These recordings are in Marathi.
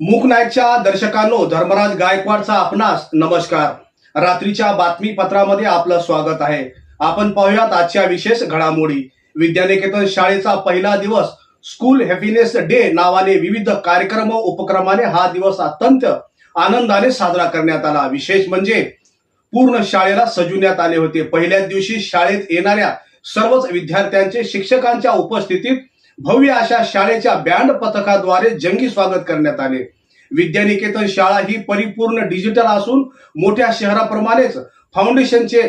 मुकनाईकच्या दर्शकांनो धर्मराज गायकवाडचा आपणास नमस्कार. रात्रीच्या बातमीपत्रामध्ये आपलं स्वागत आहे. आपण पाहूयात आजच्या विशेष घडामोडी. विद्यानिकेतन शाळेचा पहिला दिवस स्कूल हॅपीनेस डे नावाने विविध कार्यक्रम उपक्रमाने हा दिवस अत्यंत आनंदाने साजरा करण्यात आला. विशेष म्हणजे पूर्ण शाळेला सजवण्यात आले होते. पहिल्याच दिवशी शाळेत येणाऱ्या सर्वच विद्यार्थ्यांचे शिक्षकांच्या उपस्थितीत भव्य अशा शाळेच्या बँड पथकाद्वारे जंगी स्वागत करण्यात आले. विद्यानिकेतन शाळा ही परिपूर्ण डिजिटल असून मोठ्या शहराप्रमाणेच फाउंडेशनचे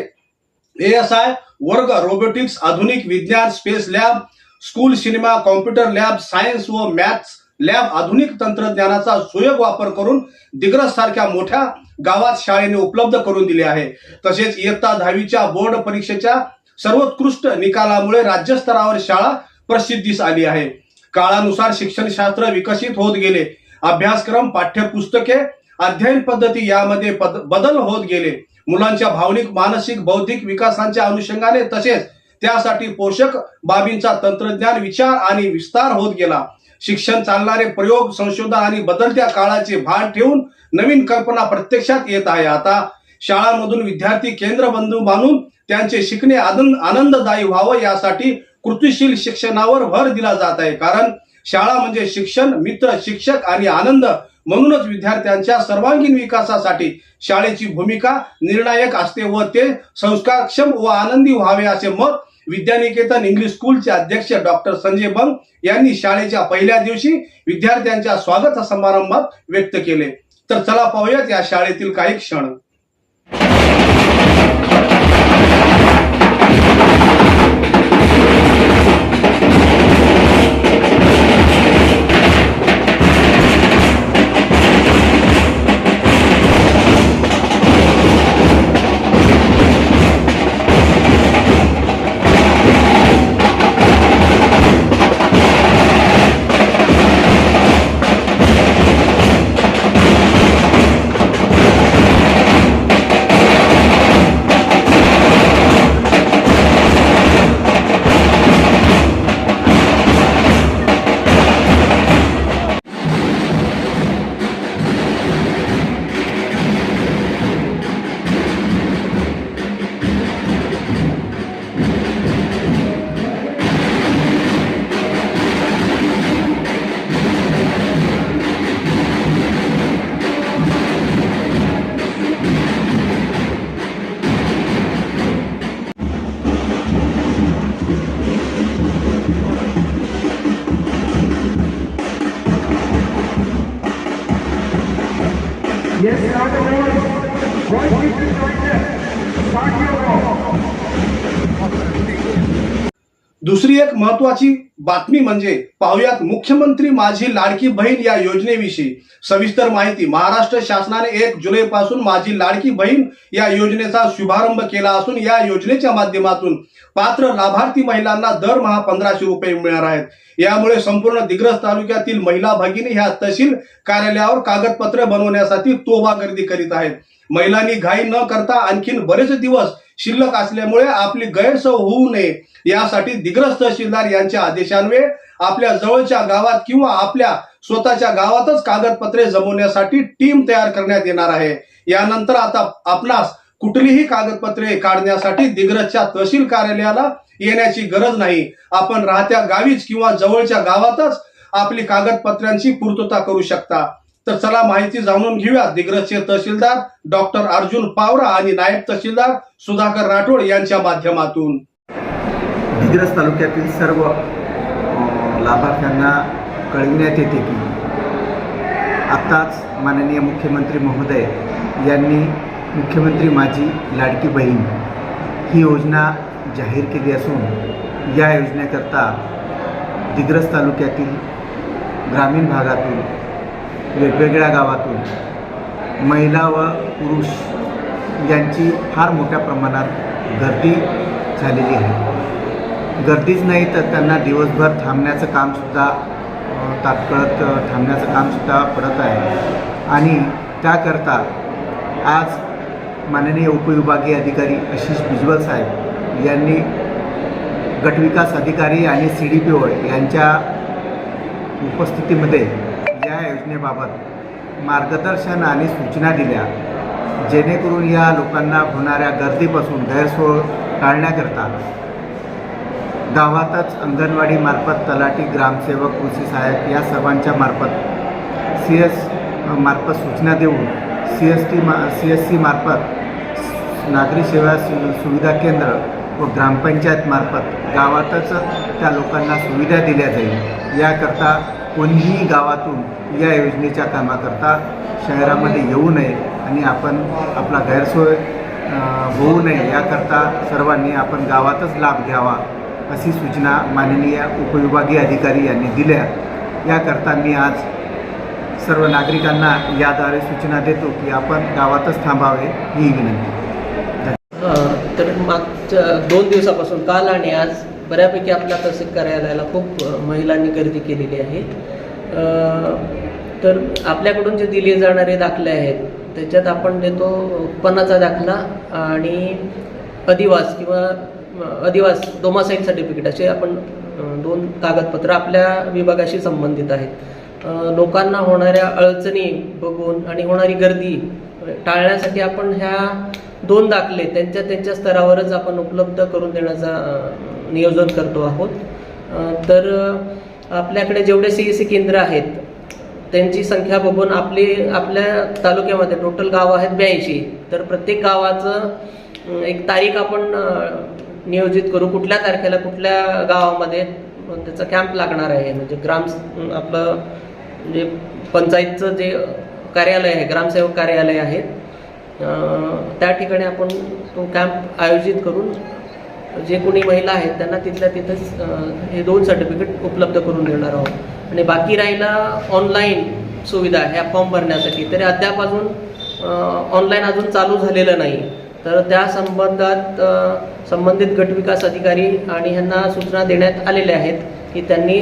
एस आय वर्ग रोबोटिक्स आधुनिक विज्ञान space lab school cinema computer lab science व मॅथ्स लॅब आधुनिक तंत्रज्ञानाचा सुयोग वापर करून दिग्रस सारख्या मोठ्या गावात शाळेने उपलब्ध करून दिले आहे. तसेच इयत्ता दहावीच्या बोर्ड परीक्षेच्या सर्वोत्कृष्ट निकालामुळे राज्यस्तरावर शाळा प्रसिद्धीस आली आहे. काळानुसार शिक्षणशास्त्र विकसित होत गेले. अभ्यासक्रम पाठ्यपुस्तके अध्ययन पद्धती यामध्ये पद- बदल होत गेले. मुलांच्या भावनिक मानसिक बौद्धिक विकासांच्या अनुषंगाने तसेच त्यासाठी पोषक बाबींचा तंत्रज्ञान विचार आणि विस्तार होत गेला. शिक्षण चालणारे प्रयोग संशोधन आणि बदलत्या काळाचे भान ठेवून नवीन कल्पना प्रत्यक्षात येत आहे. आता शाळांमधून विद्यार्थी केंद्र बंधू मानून त्यांचे शिकणे आनंद आनंददायी व्हावं यासाठी कृतीशील शिक्षणावर भर दिला जात आहे. कारण शाळा म्हणजे शिक्षण मित्र शिक्षक आणि आनंद म्हणूनच विद्यार्थ्यांच्या सर्वांगीण विकासासाठी शाळेची भूमिका निर्णायक असते व ते संस्कारक्षम व आनंदी व्हावे असे मत विद्यानिकेतन इंग्लिश स्कूलचे अध्यक्ष डॉक्टर संजय बंग यांनी शाळेच्या पहिल्या दिवशी विद्यार्थ्यांच्या स्वागत समारंभात व्यक्त केले. तर चला पाहूयात या शाळेतील काही क्षण. महत्वाची बातमी म्हणजे पाहुयात मुख्यमंत्री माझी लाडकी बहीण या योजनेविषयी. सविस्तर माहिती महाराष्ट्र शासनाने एक जुलै पासून माझी लाडकी बहीण या योजनेचा शुभारंभ केला असून या योजनेच्या माध्यमातून पात्र लाभार्थी महिलांना दरमहा पंधराशे रुपये मिळणार आहेत. यामुळे संपूर्ण दिग्रस तालुक्यातील महिला भगिनी ह्या तहसील कार्यालयावर कागदपत्र बनवण्यासाठी तोबा गर्दी करीत आहेत. महिलांनी घाई न करता आणखीन बरेच दिवस शिल्लक असल्यामुळे आपली गैरसोय होऊ नये यासाठी दिग्रस तहसीलदार यांच्या आदेशान्वये आपल्या जवळच्या गावात किंवा आपल्या स्वतःच्या गावातच कागदपत्रे जमवण्यासाठी टीम तयार करण्यात येणार आहे. यानंतर आता आपणास कुठलीही कागदपत्रे काढण्यासाठी दिग्रसच्या तहसील कार्यालयाला येण्याची गरज नाही. आपण राहत्या गावीच किंवा जवळच्या गावातच आपली कागदपत्रांची पूर्तता करू शकता. तर चला माहिती जाणून घेऊया. दिग्रसचे तहसीलदार डॉक्टर अर्जुन पावरा आणि नायब तहसीलदार सुधाकर राठोड यांच्या माध्यमातून. दिग्रस तालुक्यातील सर्व लाभार्थ्यांना कळविण्यात येते की आत्ताच माननीय मुख्यमंत्री महोदय यांनी मुख्यमंत्री माझी लाडकी बहीण ही योजना जाहीर केली असून या योजनेकरता दिग्रस तालुक्यातील ग्रामीण भागातून वेगवेगळ्या गावातून महिला व पुरुष यांची फार मोठ्या प्रमाणात गर्दी झालेली आहे. गर्दीच नाही तर त्यांना दिवसभर थांबण्याचं कामसुद्धा तात्कळत थांबण्याचं कामसुद्धा पडत आहे. आणि त्याकरता आज माननीय उपविभागीय अधिकारी आशिष बिजवल साहेब यांनी गटविकास अधिकारी आणि सी डी पी ओ यांच्या उपस्थितीमध्ये योजनेबाबत मार्गदर्शन आणि सूचना दिल्या. जेणेकरून या लोकांना होणाऱ्या गर्दीपासून गैरसोय टाळण्याकरता गावातच अंगणवाडी मार्फत तलाठी ग्रामसेवक कृषी सहाय्यक या सर्वांच्या मार्फत सी एस मार्फत सूचना देऊन सी एस टी मा सी एस सी मार्फत नागरी सेवा सु सुविधा केंद्र व ग्रामपंचायत मार्फत गावातच त्या लोकांना सुविधा दिल्या जाईल. याकरता कोणीही गावातून या योजनेच्या कामाकरता शहरामध्ये येऊ नये आणि आपण आपला गैरसोय होऊ नये याकरता सर्वांनी आपण गावातच लाभ घ्यावा अशी सूचना माननीय उपविभागीय अधिकारी यांनी दिल्या. याकरता मी आज सर्व नागरिकांना याद्वारे सूचना देतो की आपण गावातच थांबावे ही विनंती. तर मागच्या दोन दिवसापासून काल आणि आज बऱ्यापैकी आपल्या तहसील कार्यालयाला खूप महिलांनी गर्दी केलेली आहे. तर आपल्याकडून जे दिले जाणारे दाखले आहेत त्याच्यात आपण देतो उत्पन्नाचा दाखला आणि अधिवास किंवा अधिवास डोमासाईड सर्टिफिकेट असे आपण दोन कागदपत्र आपल्या विभागाशी संबंधित आहेत. लोकांना होणाऱ्या अडचणी बघून आणि होणारी गर्दी टाळण्यासाठी आपण ह्या दोन दाखले त्यांच्या त्यांच्या स्तरावरच आपण उपलब्ध करून देण्याचा नियोजन करतो आहोत. तर आपल्याकडे जेवढे सी एस सी केंद्र आहेत त्यांची संख्या बघून आपली आपल्या तालुक्यामध्ये टोटल गाव आहेत ब्याऐंशी. तर प्रत्येक गावाचं एक तारीख आपण नियोजित करू. कुठल्या तारखेला कुठल्या गावामध्ये त्याचा कॅम्प लागणार आहे? म्हणजे ग्राम आपलं जे पंचायतचं जे कार्यालय आहे ग्रामसेवक कार्यालय आहे त्या ठिकाणी आपण तो कॅम्प आयोजित करून जे कोणी महिला आहेत त्यांना तिथल्या तिथंच हे दोन सर्टिफिकेट उपलब्ध करून देणार आहोत. आणि बाकी राहिला ऑनलाईन सुविधा ह्या फॉर्म भरण्यासाठी. तरी अद्याप अजून ऑनलाईन अजून चालू झालेलं नाही. तर त्या संबंधात संबंधित गटविकास अधिकारी आणि ह्यांना सूचना देण्यात आलेल्या आहेत की त्यांनी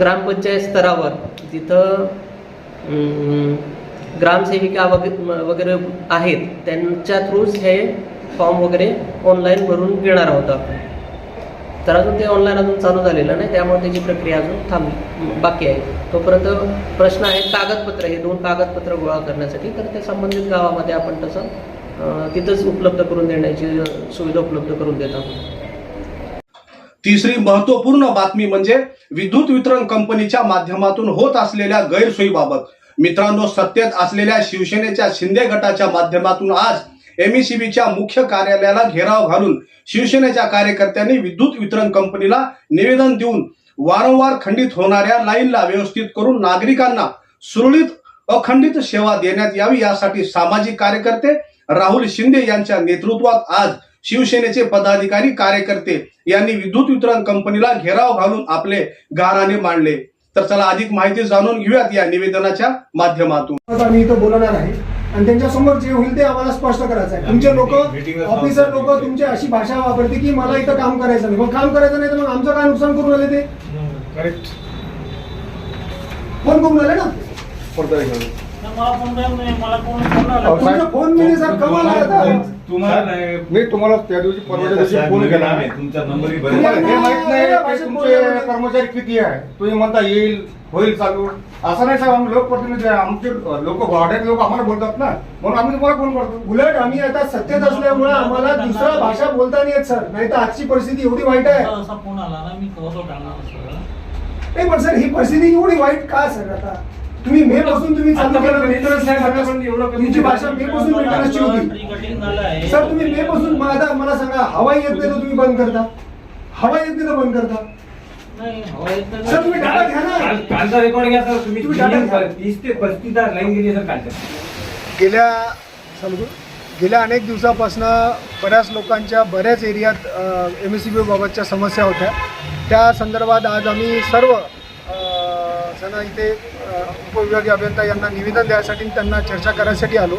ग्रामपंचायत स्तरावर जिथं ग्रामसेविका वगैरे वगैरे आहेत त्यांच्या थ्रूच हे फॉर्म वगैरे ऑनलाईन भरून घेणार आहोत आपण. तर अजून ते ऑनलाईन अजून चालू झालेलं नाही त्यामुळे त्याची प्रक्रिया अजून थांब बाकी आहे. तोपर्यंत प्रश्न आहे कागदपत्र हे दोन कागदपत्र गोळा करण्यासाठी तर त्या संबंधित गावामध्ये आपण तसं तिथंच उपलब्ध करून देण्याची सुविधा उपलब्ध करून देत आहोत. तिसरी महत्त्वपूर्ण बातमी म्हणजे विद्युत वितरण कंपनीच्या माध्यमातून होत असलेल्या गैरसोयीबाबत. मित्रांनो सत्तेत असलेल्या शिवसेनेच्या शिंदे गटाच्या माध्यमातून आज एमईसीबीच्या मुख्य कार्यालयाला घेराव घालून शिवसेनेच्या कार्यकर्त्यांनी विद्युत वितरण कंपनीला निवेदन देऊन वारंवार खंडित होणाऱ्या लाईनला व्यवस्थित करून नागरिकांना सुरळीत अखंडित सेवा देण्यात यावी यासाठी सामाजिक कार्यकर्ते राहुल शिंदे यांच्या नेतृत्वात आज शिवसेनेचे पदाधिकारी कार्यकर्ते यांनी विद्युत वितरण कंपनीला घेराव घालून आपले गाराने मांडले. तर चला अधिक माहिती जाणून घेऊयात या निवेदनाच्या माध्यमातून. मी इथं बोलणार आहे. आणि त्यांच्यासमोर जे होईल ते आम्हाला स्पष्ट करायचं आहे. तुमचे लोक ऑफिसर लोक तुमची अशी भाषा वापरते की मला इथं काम करायचं नाही. मग काम करायचं नाही तर मग आमचं काय नुकसान करून राहिले ते? फोन करून राहिले ना? मला फोन करत नाही मला कोण फोन आला. तुमचा फोन मी सर कमाल तुम्हाला मी तुम्हाला त्या दिवशी परवाच्या दिवशी फोन केला. तुमचा नंबरही तुम्हाला बरोबर हे माहीत नाही की तुमचे कर्मचारी किती आहे? तुम्ही म्हणता येईल होईल चालू. असं नाही साहेब आम्ही लोकप्रतिनिधी आहे. आमचे लोक वाड्यात लोक आम्हाला बोलतात ना. म्हणून आम्ही तुम्हाला फोन करतो. उलट आम्ही आता सत्तेत असल्यामुळे आम्हाला दुसरा भाषा बोलता नाही येत सर. नाही तर आजची परिस्थिती एवढी वाईट आहे. असा फोन आला ना मी टाळणार नाही पण सर ही परिस्थिती एवढी वाईट का सर आता? तुम्ही मे पासून तुम्ही चालू केलं. तुमची भाषा मे पासून मेंटेनन्सची होती. सर तुम्ही मे पासून मला मला सांगा हवा येत नाही तर तुम्ही बंद करता? हवा येत नाही तर बंद करता? नाही हवा येत नाही. सर तुम्ही डाटा घ्या ना. कालचा रेकॉर्ड घ्या सर तुम्ही डाटा घ्या. तीस ते पस्तीस लाईन गेली सर कालच्या. गेल्या समजू गेल्या अनेक दिवसापासून बऱ्याच लोकांच्या बऱ्याच एरियात एम एस सी बी बाबतच्या समस्या होत्या. त्या संदर्भात आज आम्ही सर्व जण इथे उपविभागीय अभियंता यांना निवेदन द्यायसाठी त्यांना चर्चा करायसाठी आलो.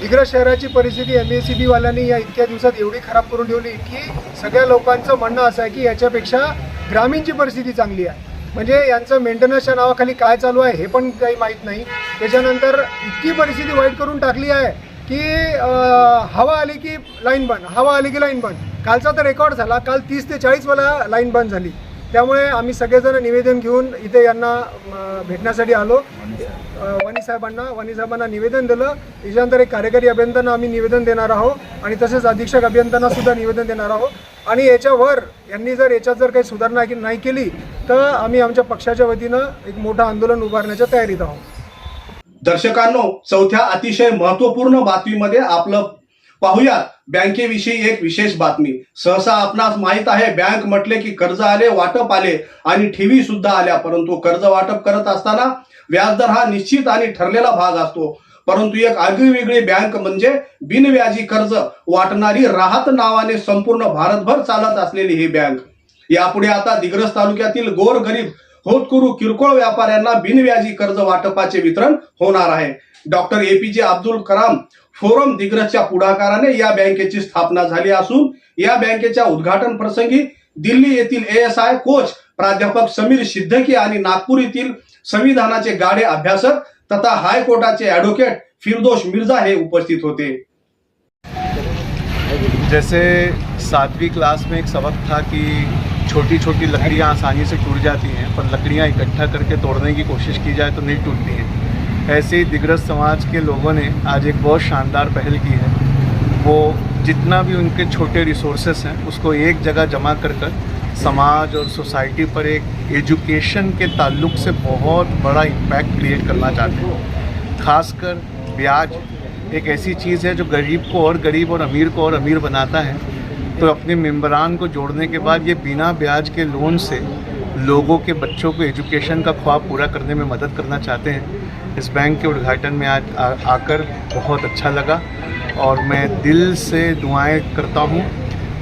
दिग्रस शहराची परिस्थिती एम एस सी बीवाल्यांनी या इतक्या दिवसात एवढी खराब करून ठेवली की सगळ्या लोकांचं म्हणणं असं आहे की याच्यापेक्षा ग्रामीणची परिस्थिती चांगली आहे. म्हणजे यांचं मेंटेनन्सच्या नावाखाली काय चालू आहे हे पण काही माहीत नाही. त्याच्यानंतर इतकी परिस्थिती वाईट करून टाकली आहे की हवा आली की लाईन बंद हवा आली की लाईन बंद. कालचा तर रेकॉर्ड झाला काल तीस ते चाळीस वेळा लाईन बंद झाली. त्यामुळे आम्ही सगळेजण निवेदन घेऊन इथे यांना भेटण्यासाठी आलो. अ, वनी साहेबांना वनी साहेबांना निवेदन दिलं. याच्यानंतर एक कार्यकारी अभियंत्यांना आम्ही निवेदन देणार आहोत आणि तसेच अधीक्षक अभियंत्यांना सुद्धा निवेदन देणार आहोत. आणि याच्यावर यांनी जर याच्यात जर काही सुधारणा नाही केली तर आम्ही आमच्या पक्षाच्या वतीनं एक मोठं आंदोलन उभारण्याच्या तयारीत आहोत. दर्शकांनो चौथ्या अतिशय महत्त्वपूर्ण बातमीमध्ये आपलं पाहुयात. बँकेविषयी एक विशेष बातमी. सहसा आपणास माहीत आहे बँक म्हटले की कर्ज आले वाटप आले आणि ठेवी सुद्धा आल्या. परंतु कर्ज वाटप करत असताना व्याजदर हा निश्चित आणि ठरलेला भाग असतो. परंतु एक आगळीवेगळी बँक म्हणजे बिनव्याजी कर्ज. वाटणारी राहत नावाने संपूर्ण भारतभर चालत असलेली ही बँक. यापुढे आता दिग्रस तालुक्यातील गोर गरीब होतकुरू किरकोळ व्यापाऱ्यांना बिनव्याजी कर्ज वाटपाचे वितरण होणार आहे. Doctor APJ Abdul Kalam forum दिग्रजच्या पुढाकाराने या बँकेची स्थापना झाली असून या बँकेच्या उद्घाटन प्रसंगी दिल्ली येथील एएसआय कोच प्राध्यापक समीर सिद्दकी आणि नागपूर येथील संविधानाचे गाडे अभ्यासक तथा हायकोर्टाचे ॲडव्होकेट फिरदोश मिर्झा हे उपस्थित होते. जैसे सातवीं क्लास में एक सबक था कि छोटी छोटी लकड़ियाँ आसानी से टूट जाती हैं, पर लकड़ियाँ इकट्ठा करके तोड़ने की कोशिश की जाए तो नहीं टूटती हैं। ऐसे ही दिग्रस समाज के लोगों ने आज एक बहुत शानदार पहल की है। वो जितना भी उनके छोटे रिसोर्सेस हैं, उसको एक जगह जमा कर कर समाज और सोसाइटी पर एक एजुकेशन के ताल्लुक से बहुत बड़ा इम्पैक्ट क्रिएट करना चाहते हैं। खासकर ब्याज एक ऐसी चीज़ है जो गरीब को और गरीब और अमीर को और अमीर बनाता है तो अपने मेम्बरान को जोड़ने के बाद ये बिना ब्याज के लोन से लोगों के बच्चों को एजुकेशन का ख्वाब पूरा करने में मदद करना चाहते हैं। इस बैंक के उद्घाटन में आज आकर बहुत अच्छा लगा और मैं दिल से दुआएँ करता हूँ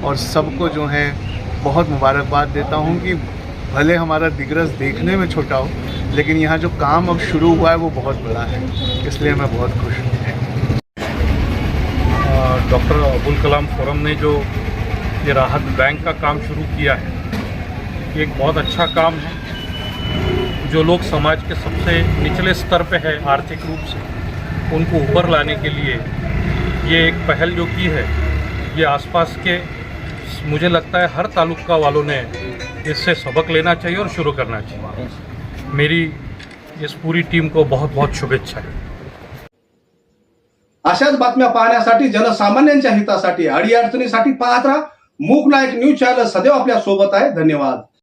और सबको जो है बहुत मुबारकबाद देता हूँ कि भले हमारा दिग्रस देखने में छोटा हो, लेकिन यहाँ जो काम अब शुरू हुआ है वो बहुत बड़ा है। इसलिए मैं बहुत खुश हूँ। डॉक्टर अब्दुल कलाम फोरम ने जो ये राहत बैंक का काम शुरू किया है। ये एक बहुत अच्छा काम है। जो लोग समाज के सबसे निचले स्तर पे है आर्थिक रूप से, उनको ऊपर लाने के लिए ये एक पहल जो की है, ये आसपास के मुझे लगता है हर तालुका वालों ने इससे सबक लेना चाहिए और शुरू करना चाहिए। मेरी इस पूरी टीम को बहुत बहुत शुभेच्छाएँ अशाच बातम्या पाहण्यासाठी जनसामान्यांच्या हितासाठी, अडीअडचणीसाठी पाहत राहा. मूक नायक न्यूज चॅनल सदैव आपल्यासोबत आहे. धन्यवाद.